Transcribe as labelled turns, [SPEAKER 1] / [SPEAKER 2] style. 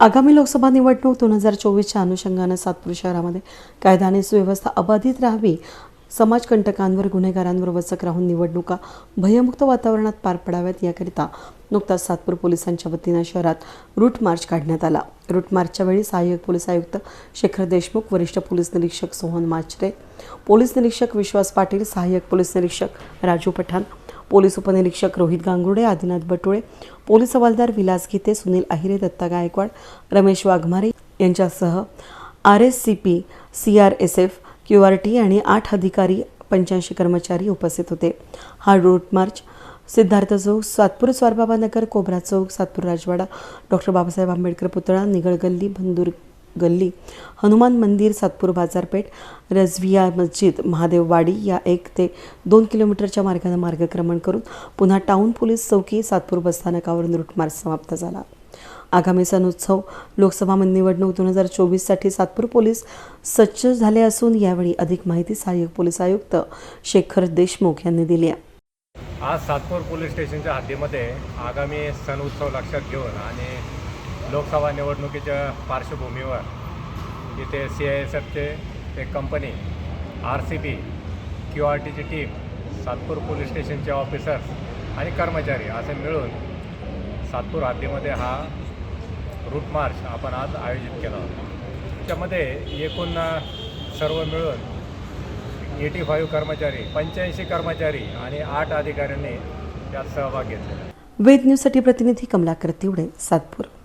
[SPEAKER 1] आगामी लोकसभा निवडणूक दोन हजार चोवीसच्या अनुषंगानं सातपूर शहरामध्ये कायदा आणि सुव्यवस्था अबाधित राहावी समाजकंटकांवर गुन्हेगारांवर वचक राहून निवडणुका भयमुक्त वातावरणात पार पडाव्यात याकरिता नुकताच सातपूर पोलिसांच्या वतीनं शहरात रूट मार्च काढण्यात आला. रूट मार्चच्या वेळी सहाय्यक पोलीस आयुक्त शेखर देशमुख वरिष्ठ पोलीस निरीक्षक सोहन माचरे पोलीस निरीक्षक विश्वास पाटील सहाय्यक पोलीस निरीक्षक राजू पठाण पोलीस उपनिरीक्षक रोहित गांगुर्डे आदिनाथ बटुळे पोलीस हवालदार विलास गीते सुनील अहिरे दत्ता गायकवाड रमेश वाघमारे यांच्यासह R S C P C R S F Q R T आणि आठ अधिकारी पंच्याऐंशी कर्मचारी उपस्थित होते. हा route march Siddharth Chowk Satpur Swarbaba Nagar Cobra Chowk Satpur Rajwada doctor Babasaheb Ambedkar पुतळा निगळ गल्ली बंदूर गल्ली. हनुमान मंदिर सातपूर बाजारपेठ रजविया मस्जिद महादेववाडी या एक ते दोन किलोमीटरच्या मार्गाने मार्गक्रमण करून पुन्हा टाऊन पोलीस चौकी सातपूर बसस्थानकावरून रूट समाप्त झाला. आगामी सण उत्सव लोकसभा निवडणूक दोन हजार चोवीससाठी सातपूर पोलीस सज्ज झाले असून यावेळी अधिक माहिती सहाय्यक पोलीस आयुक्त शेखर देशमुख यांनी दिली आहे.
[SPEAKER 2] आज सातपूर पोलीस स्टेशनच्या हद्दीमध्ये आगामी सण उत्सव लक्षात घेऊन आणि लोकसभा निवडणुकीच्या पार्श्वभूमीवर इथे सी आय एस एफचे एक company R C B Q R टीची टीम सातपूर पोलीस स्टेशनचे ऑफिसर्स आणि कर्मचारी असे मिळून सातपूर हद्दीमध्ये हा रूट मार्च आपण आज आयोजित केला होता. त्याच्यामध्ये एकूण सर्व मिळून एटी फाईव्ह कर्मचारी पंच्याऐंशी कर्मचारी आणि आठ अधिकाऱ्यांनी यात सहभाग घेतला
[SPEAKER 1] वेद न्यूजसाठी प्रतिनिधी कमलाकर तिवडे सातपूर.